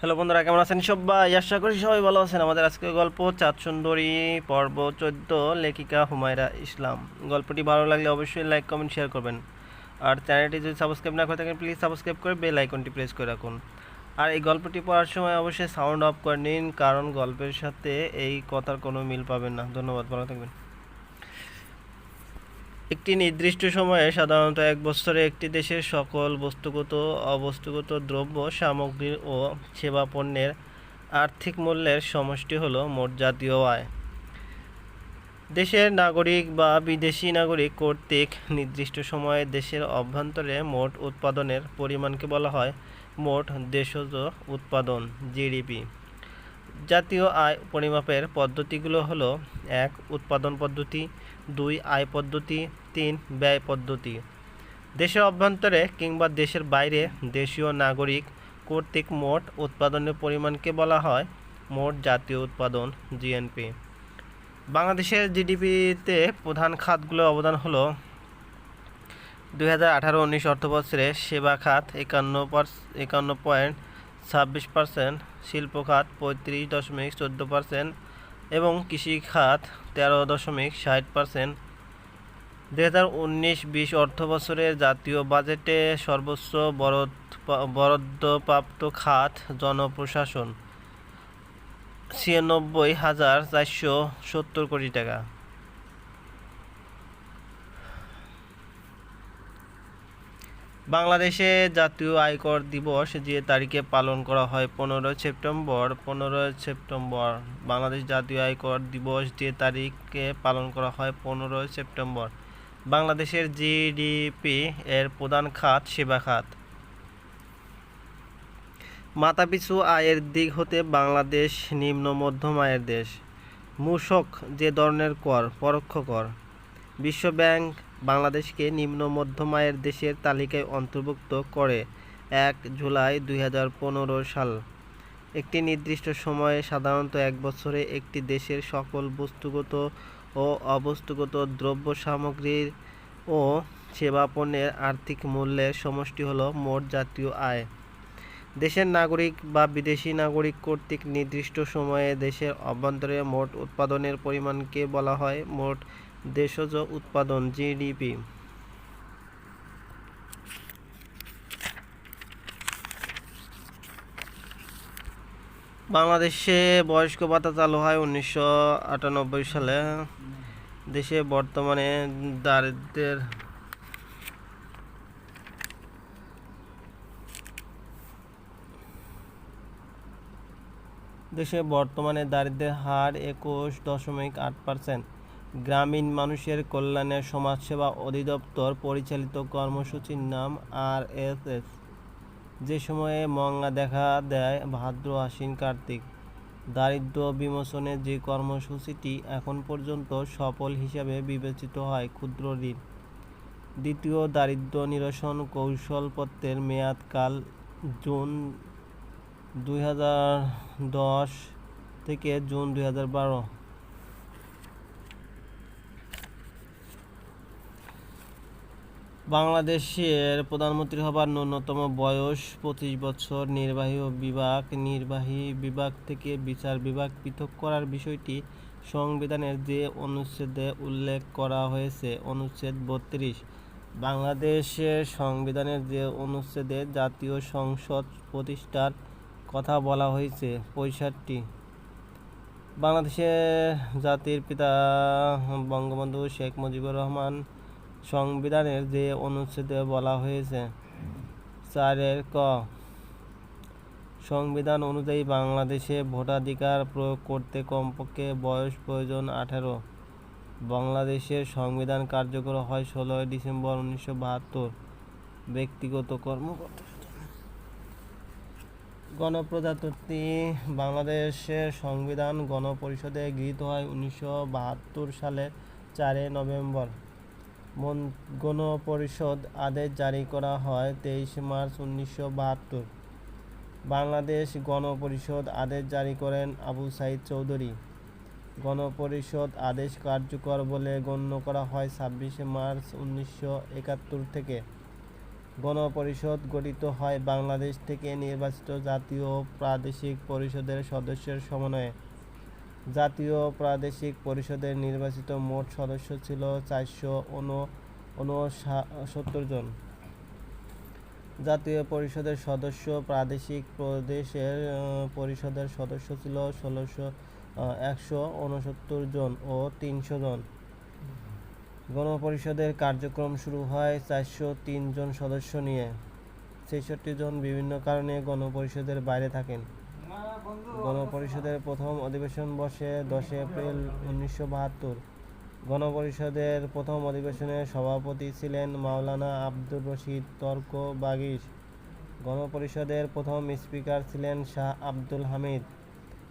Hello বন্ধুরা, কেমন আছেন সবাই? আশা করি সবাই ভালো আছেন। আমাদের আজকে গল্প চাঁদ সুন্দরী পর্ব চোদ্দ, লেখিকা হুমায়রা ইসলাম। গল্পটি ভালো লাগলে অবশ্যই লাইক, কমেন্ট শেয়ার করবেন। আর চ্যানেলটি যদি সাবস্ক্রাইব না করে থাকেন প্লিজ সাবস্ক্রাইব করে বেল আইকনটি প্রেস করে রাখুন। আর এই গল্পটি পড়ার সময় অবশ্যই সাউন্ড অফ করে নিন, কারণ গল্পের সাথে এই কথার কোনো মিল পাবেন না। ধন্যবাদ, ভালো থাকবেন। একটি নির্দিষ্ট সময়ে সাধারণত এক বছরে একটি দেশের সকল বস্তুগত, অবস্তুগত দ্রব্য, সামগ্রী ও সেবা পণ্যের আর্থিক মূল্যের সমষ্টি হল মোট জাতীয় আয়। দেশের নাগরিক বা বিদেশি নাগরিক কর্তৃক নির্দিষ্ট সময়ে দেশের অভ্যন্তরে মোট উৎপাদনের পরিমাণকে বলা হয় মোট দেশজ উৎপাদন, জিডিপি। জাতীয় আয় পরিমাপের পদ্ধতিগুলো হলো এক, উৎপাদন পদ্ধতি, দুই, আয় পদ্ধতি, তিন, ব্যয় পদ্ধতি। দেশের অভ্যন্তরে কিংবা দেশের বাইরে দেশীয় নাগরিক কর্তৃক মোট উৎপাদনের পরিমাণকে বলা হয়? মোট জাতীয় উৎপাদন জিএনপি বাংলাদেশের জিডিপিতে প্রধান খাতগুলোর অবদান হলো দুই হাজার আঠারো, উনিশ অর্থবছরে সেবা খাত একান্ন একান্ন পয়েন্ট ছাব্বিশ পার্সেন্ট শিল্প খাত পঁয়ত্রিশ দশমিক চোদ্দ পার্সেন্ট এবং কৃষি খাত তেরো দশমিক ষাট পার্সেন্ট দু হাজার উনিশ বিশ অর্থ বছরের জাতীয় বাজেটে সর্বোচ্চ বরাদ বরাদ্দপ্রাপ্ত খাত জনপ্রশাসন, ছিয়ানব্বই হাজার চারশো সত্তর কোটি টাকা। বাংলাদেশে জাতীয় আয়কর দিবস যে তারিখে পালন করা হয় পনেরোই সেপ্টেম্বর পনেরোই সেপ্টেম্বর। বাংলাদেশ জাতীয় আয়কর দিবস যে তারিখে পালন করা হয় পনেরোই সেপ্টেম্বর। বাংলাদেশের জিডিপি এর প্রধান খাত সেবা খাত। মাথাপিছু আয়ের দিক হতে বাংলাদেশ নিম্ন মধ্যম আয়ের দেশ। মূসক যে ধরনের কর, পরোক্ষ কর। বিশ্বব্যাংক বাংলাদেশকে নিম্ন মধ্যম আয়ের দেশের তালিকায় অন্তর্ভুক্ত করে এক জুলাই দু হাজার পনেরো সাল। একটি নির্দিষ্ট সময়ে সাধারণত এক বছরে একটি দেশের সকল বস্তুগত ও অবস্তুগত দ্রব্য সামগ্রীর ও সেবা পণ্যের আর্থিক মূল্যের সমষ্টি হলো মোট জাতীয় আয়। দেশের নাগরিক বা বিদেশি নাগরিক কর্তৃক নির্দিষ্ট সময়ে দেশের অভ্যন্তরে মোট উৎপাদনের পরিমাণকে বলা হয় মোট দেশজ উৎপাদন, জিডিপি। বাংলাদেশে বয়স্ক ভাতা চালু হয় উনিশশো আটানব্বই সালে। দেশে বর্তমানে দারিদ্র্যের দেশে বর্তমানে দারিদ্র্যের হার একুশ দশমিক আট পার্সেন্ট। গ্রামীণ মানুষের কল্যাণে সমাজসেবা অধিদপ্তর পরিচালিত কর্মসূচির নাম আর এস এস যে সময়ে মঙ্গা দেখা দেয় ভাদ্র, আশ্বিন, কার্তিক। দারিদ্র বিমোচনের যে কর্মসূচিটি এখন পর্যন্ত সফল হিসাবে বিবেচিত হয় ক্ষুদ্র ঋণ। দ্বিতীয় দারিদ্র নিরসন কৌশলপত্রের মেয়াদকাল জুন দুই হাজার দশ থেকে জুন দুই হাজার বারো হাজার বারো বাংলাদেশের প্রধানমন্ত্রী হবার ন্যূনতম বয়স পঁচিশ বছর। নির্বাহী বিভাগ নির্বাহী বিভাগ থেকে বিচার বিভাগ পৃথক করার বিষয়টি সংবিধানের যে অনুচ্ছেদে উল্লেখ করা হয়েছে, অনুচ্ছেদ বত্রিশ। বাংলাদেশের সংবিধানের যে অনুচ্ছেদে জাতীয় সংসদ প্রতিষ্ঠার কথা বলা হয়েছে, পঁয়ষট্টি। বাংলাদেশের জাতির পিতা বঙ্গবন্ধু শেখ মুজিবুর রহমান সংবিধানের যে অনুচ্ছেদে বলা হয়েছে, চারের ক, সংবিধান অনুযায়ী বাংলাদেশে ভোটাধিকার প্রয়োগ করতে কমপক্ষে বয়স প্রয়োজন আঠারো। বাংলাদেশের সংবিধান কার্যকর হয় ষোলোই ডিসেম্বর উনিশশো বাহাত্তর। ব্যক্তিগত কর্মকর্তা গণপ্রজাতন্ত্রী বাংলাদেশের সংবিধান গণপরিষদে গৃহীত হয় উনিশশো বাহাত্তর সালের চারে নভেম্বর। গণপরিষদ আদেশ জারি করা হয় তেইশ মার্চ উনিশশো বাহাত্তর। বাংলাদেশ গণপরিষদ আদেশ জারি করেন আবু সাইদ চৌধুরী। গণপরিষদ আদেশ কার্যকর বলে গণ্য করা হয় ছাব্বিশে মার্চ উনিশশো একাত্তর থেকে। গণপরিষদ গঠিত হয় বাংলাদেশ থেকে নির্বাচিত জাতীয় প্রাদেশিক পরিষদের সদস্যের সমন্বয়ে। জাতীয় প্রাদেশিক পরিষদের নির্বাচিত মোট সদস্য ছিল চারশো উনসত্তর জন। জাতীয় পরিষদের সদস্য প্রাদেশিক প্রদেশের পরিষদের সদস্য ছিল ষোলোশো একশো উনসত্তর জন ও তিনশো জন। গণপরিষদের কার্যক্রম শুরু হয় চারশো তিন জন সদস্য নিয়ে। ছেষট্টি জন বিভিন্ন কারণে গণপরিষদের বাইরে থাকেন। গণপরিষদের প্রথম অধিবেশন বসে দশই এপ্রিল উনিশশো বাহাত্তর। গণপরিষদের প্রথম অধিবেশনের সভাপতি ছিলেন মাওলানা আব্দুর রশিদ তর্ক বাগিস। গণপরিষদের প্রথম স্পিকার ছিলেন শাহ আব্দুল হামিদ।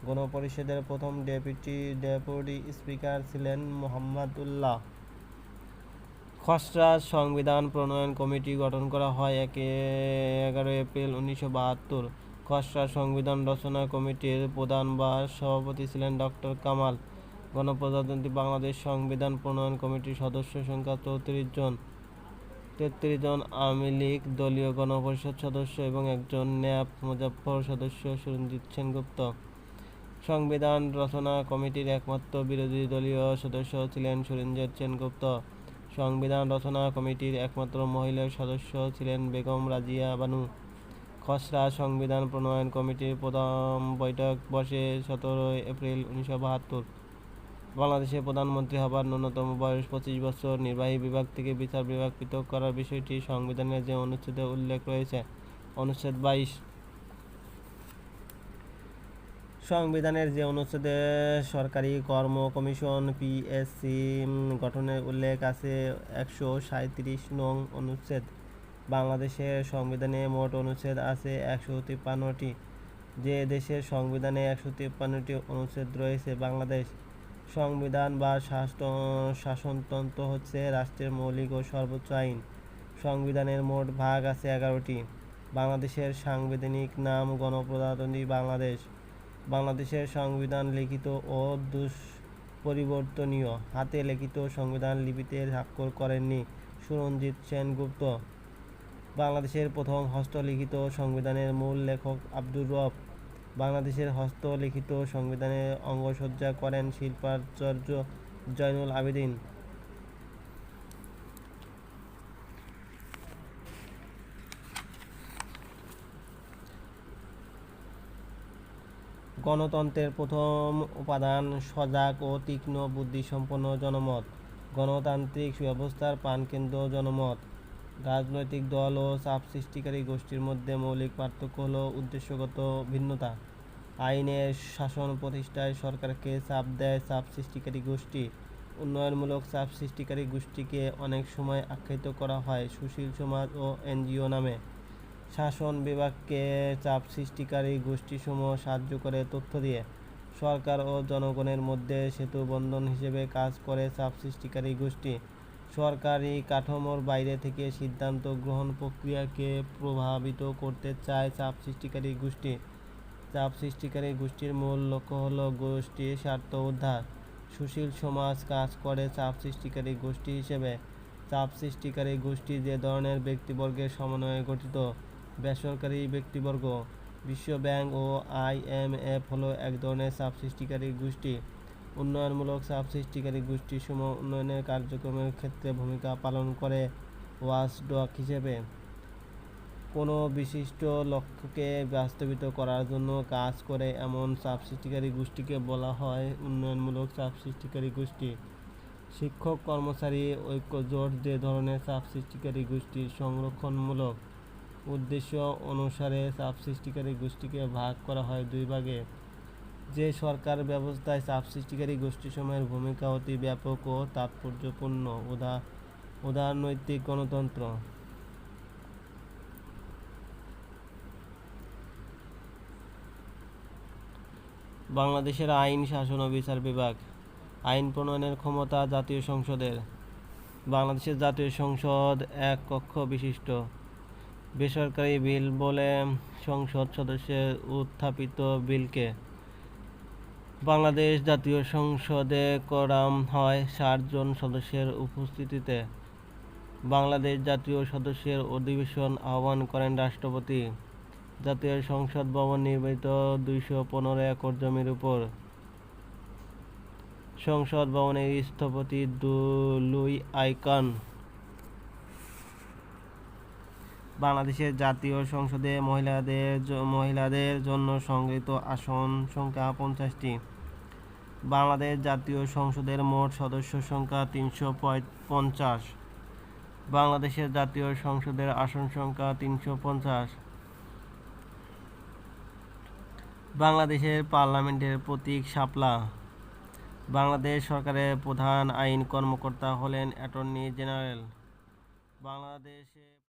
গণপরিষদের প্রথম ডেপুটি ডেপুটি স্পিকার ছিলেন মোহাম্মদ উল্লাহ খসড়া সংবিধান প্রণয়ন কমিটি গঠন করা হয় একে এগারো এপ্রিল উনিশশো বাহাত্তর। খসড়া সংবিধান রচনা কমিটির প্রধান বা সভাপতি ছিলেন ডক্টর কামাল। গণপ্রজাতন্ত্রী বাংলাদেশ সংবিধান প্রণয়ন কমিটির সদস্য সংখ্যা চৌত্রিশ জন। তেত্রিশ জন আওয়ামী লীগ দলীয় গণপরিষদ সদস্য এবং একজন ন্যাপ মুজাফফর সদস্য সুরঞ্জিত সেনগুপ্ত। সংবিধান রচনা কমিটির একমাত্র বিরোধী দলীয় সদস্য ছিলেন সুরঞ্জিত সেনগুপ্ত। সংবিধান রচনা কমিটির একমাত্র মহিলা সদস্য ছিলেন বেগম রাজিয়া বানু। খসড়া সংবিধান প্রণয়ন কমিটির প্রথম বৈঠক বসে সতেরোই এপ্রিল উনিশশো বাহাত্তর। বাংলাদেশের প্রধানমন্ত্রী হবার ন্যূনতম বয়স পঁচিশ বছর। নির্বাহী বিভাগ থেকে বিচার বিভাগ পৃথক করার বিষয়টি সংবিধানের যে অনুচ্ছেদে উল্লেখ রয়েছে, অনুচ্ছেদ বাইশ। সংবিধানের যে অনুচ্ছেদে সরকারি কর্ম কমিশন পিএসসি গঠনের উল্লেখ আছে একশো সাঁত্রিশ নং অনুচ্ছেদ। বাংলাদেশের সংবিধানে মোট অনুচ্ছেদ আছে একশো তিপ্পান্নটি। যে দেশের সংবিধানে একশো তিপ্পান্নটি অনুচ্ছেদ রয়েছে, বাংলাদেশ সংবিধান বা শাসন শাসনতন্ত্র হচ্ছে রাষ্ট্রের মৌলিক ও সর্বোচ্চ আইন। সংবিধানের মোট ভাগ আছে এগারোটি। বাংলাদেশের সাংবিধানিক নাম গণপ্রজাতন্ত্রী বাংলাদেশ। বাংলাদেশের সংবিধান লিখিত ও দুষ্পরিবর্তনীয়। হাতে লিখিত সংবিধান লিপিতে স্বাক্ষর করেননি সুরঞ্জিত সেনগুপ্ত। বাংলাদেশের প্রথম হস্তলিখিত সংবিধানের মূল লেখক আব্দুর রব। বাংলাদেশের হস্তলিখিত সংবিধানের অঙ্গসজ্জা করেন শিল্পাচার্য জয়নুল আবেদিন। গণতন্ত্রের প্রথম উপাদান সজাগ ও তীক্ষ্ণ বুদ্ধিসম্পন্ন জনমত। গণতান্ত্রিক ব্যবস্থার প্রাণকেন্দ্র জনমত। রাজনৈতিক দল ও চাপ সৃষ্টিকারী গোষ্ঠীর মধ্যে মৌলিক পার্থক্য হল উদ্দেশ্যগত ভিন্নতা। আইনের শাসন প্রতিষ্ঠায় সরকারকে চাপ দেয় চাপ সৃষ্টিকারী গোষ্ঠী। উন্নয়নমূলক চাপ সৃষ্টিকারী গোষ্ঠীকে অনেক সময় আখ্যায়িত করা হয় সুশীল সমাজ ও এনজিও নামে। শাসন বিভাগকে চাপ সৃষ্টিকারী গোষ্ঠীসমূহ সাহায্য করে তথ্য দিয়ে। সরকার ও জনগণের মধ্যে সেতু বন্ধন হিসেবে কাজ করে চাপ সৃষ্টিকারী গোষ্ঠী। সরকারি কাঠামোর বাইরে থেকে সিদ্ধান্ত গ্রহণ প্রক্রিয়াকে প্রভাবিত করতে চায় চাপ সৃষ্টিকারী গোষ্ঠী। চাপ সৃষ্টিকারী গোষ্ঠীর মূল লক্ষ্য হল গোষ্ঠীর স্বার্থ উদ্ধার। সুশীল সমাজ কাজ করে চাপ সৃষ্টিকারী গোষ্ঠী হিসেবে। চাপ সৃষ্টিকারী গোষ্ঠী যে ধরনের ব্যক্তিবর্গের সমন্বয়ে গঠিত, বেসরকারি ব্যক্তিবর্গ, বিশ্ব ব্যাংক ও আইএমএফ হলো এক ধরনের চাপ সৃষ্টিকারী গোষ্ঠী। উন্নয়নমূলক চাপ সৃষ্টিকারী গোষ্ঠীসমূহ উন্নয়নের কার্যক্রমের ক্ষেত্রে ভূমিকা পালন করে ওয়াচডগ হিসেবে। কোনো বিশিষ্ট লক্ষ্যকে বাস্তবিত করার জন্য কাজ করে এমন চাপ সৃষ্টিকারী গোষ্ঠীকে বলা হয় উন্নয়নমূলক চাপ সৃষ্টিকারী গোষ্ঠী। শিক্ষক, কর্মচারী ঐক্য জোট যে ধরনের চাপ সৃষ্টিকারী গোষ্ঠী সংরক্ষণমূলক উদ্দেশ্য অনুসারে চাপ সৃষ্টিকারী গোষ্ঠীকে ভাগ করা হয় দুই ভাগে। যে সরকার ব্যবস্থায় চাপ সৃষ্টিকারী গোষ্ঠীসমূহের ভূমিকা অতি ব্যাপক ও তাৎপর্যপূর্ণ। উদা, উদারনৈতিক গণতন্ত্র। বাংলাদেশের আইন, শাসন ও বিচার বিভাগ, আইন প্রণয়নের ক্ষমতা জাতীয় সংসদের। বাংলাদেশের জাতীয় সংসদ এক কক্ষ বিশিষ্ট। বেসরকারি বিল বলে সংসদ সদস্যের উত্থাপিত বিলকে বাংলাদেশ জাতীয় সংসদে করা হয় ষাট জন সদস্যের উপস্থিতিতে। বাংলাদেশ জাতীয় সদস্যের অধিবেশন আহ্বান করেন রাষ্ট্রপতি। জাতীয় সংসদ ভবন নির্মিত দুইশো পনেরো একর জমির উপর। সংসদ ভবনের স্থপতি লুই আইকান বাংলাদেশের জাতীয় সংসদে মহিলাদের মহিলাদের জন্য সংগৃহীত আসন সংখ্যা পঞ্চাশটি। বাংলাদেশ জাতীয় সংসদের মোট সদস্য সংখ্যা তিনশো পঞ্চাশ। বাংলাদেশের জাতীয় সংসদের আসন সংখ্যা তিনশো পঞ্চাশ। বাংলাদেশের পার্লামেন্টের প্রতীক শাপলা। বাংলাদেশ সরকারের প্রধান আইন কর্মকর্তা হলেন অ্যাটর্নি জেনারেল। বাংলাদেশে